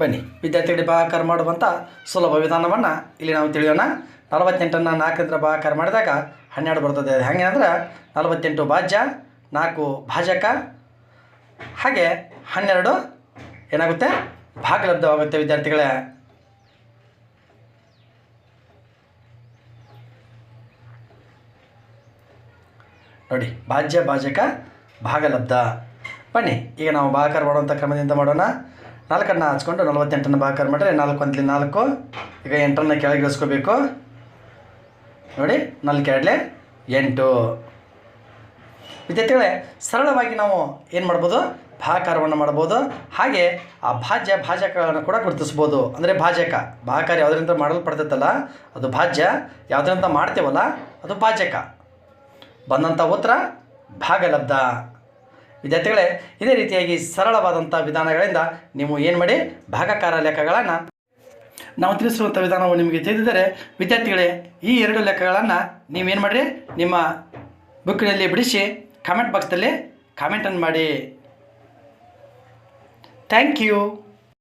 ಬನ್ನಿ. ವಿದ್ಯಾರ್ಥಿಗಳಿಗೆ ಭಾಗಾಕಾರ ಮಾಡುವಂಥ ಸುಲಭ ವಿಧಾನವನ್ನು ಇಲ್ಲಿ ನಾವು ತಿಳಿಯೋಣ. ನಲವತ್ತೆಂಟನ್ನು ನಾಲ್ಕರಿಂದ ಭಾಗಾಕಾರ ಮಾಡಿದಾಗ ಹನ್ನೆರಡು ಬರ್ತದೆ. ಹೆಂಗೆ ಅಂದ್ರೆ ನಲವತ್ತೆಂಟು ಭಾಜ್ಯ, ನಾಲ್ಕು ಭಾಜಕ, ಹಾಗೆ ಹನ್ನೆರಡು ಏನಾಗುತ್ತೆ? ಭಾಗಲಬ್ಧವಾಗುತ್ತೆ ವಿದ್ಯಾರ್ಥಿಗಳೇ. ನೋಡಿ, ಭಾಜ್ಯ, ಭಾಜಕ, ಭಾಗಲಬ್ಧ. ಬನ್ನಿ, ಈಗ ನಾವು ಭಾಗಾಕಾರ ಮಾಡುವಂಥ ಕ್ರಮದಿಂದ ಮಾಡೋಣ. ನಾಲ್ಕನ್ನು ಹಚ್ಕೊಂಡು ನಲ್ವತ್ತೆಂಟನ್ನು ಭಾಗ ಮಾಡಿದ್ರೆ ನಾಲ್ಕು ಅಂತಲಿ ನಾಲ್ಕು. ಈಗ ಎಂಟನ್ನು ಕೆಳಗೆ ಇಳಿಸ್ಕೋಬೇಕು. ನೋಡಿ, ನಾಲ್ಕು, ಎರಡಲೆ ಎಂಟು. ವಿದ್ಯಾರ್ಥಿಗಳೇ, ಸರಳವಾಗಿ ನಾವು ಏನು ಮಾಡ್ಬೋದು? ಭಾಕಾರವನ್ನು ಮಾಡ್ಬೋದು. ಹಾಗೆ ಆ ಭಾಜ್ಯ, ಭಾಜಕಗಳನ್ನು ಕೂಡ ಗುರುತಿಸ್ಬೋದು. ಅಂದರೆ ಭಾಜಕ. ಭಾಕಾರ ಯಾವುದರಿಂದ ಮಾಡಲ್ಪಡ್ತೈತಲ್ಲ, ಅದು ಭಾಜ್ಯ. ಯಾವುದರಿಂದ ಮಾಡ್ತೇವಲ್ಲ, ಅದು ಭಾಜಕ. ಬಂದಂಥ ಉತ್ತರ ಭಾಗಲಬ್ಧ. ವಿದ್ಯಾರ್ಥಿಗಳೇ, ಇದೇ ರೀತಿಯಾಗಿ ಸರಳವಾದಂಥ ವಿಧಾನಗಳಿಂದ ನೀವು ಏನು ಮಾಡಿ ಭಾಗಾಕಾರ ಲೆಕ್ಕಗಳನ್ನು ನಾವು ತಿಳಿಸಿರುವಂಥ ವಿಧಾನವು ನಿಮಗೆ ತಿಳಿದಿದ್ದರೆ, ವಿದ್ಯಾರ್ಥಿಗಳೇ, ಈ ಎರಡು ಲೆಕ್ಕಗಳನ್ನು ನೀವೇನು ಮಾಡಿರಿ ನಿಮ್ಮ ಬುಕ್ಕಿನಲ್ಲಿ ಬಿಡಿಸಿ ಕಾಮೆಂಟ್ ಬಾಕ್ಸ್ದಲ್ಲಿ ಕಾಮೆಂಟನ್ನು ಮಾಡಿ. Thank you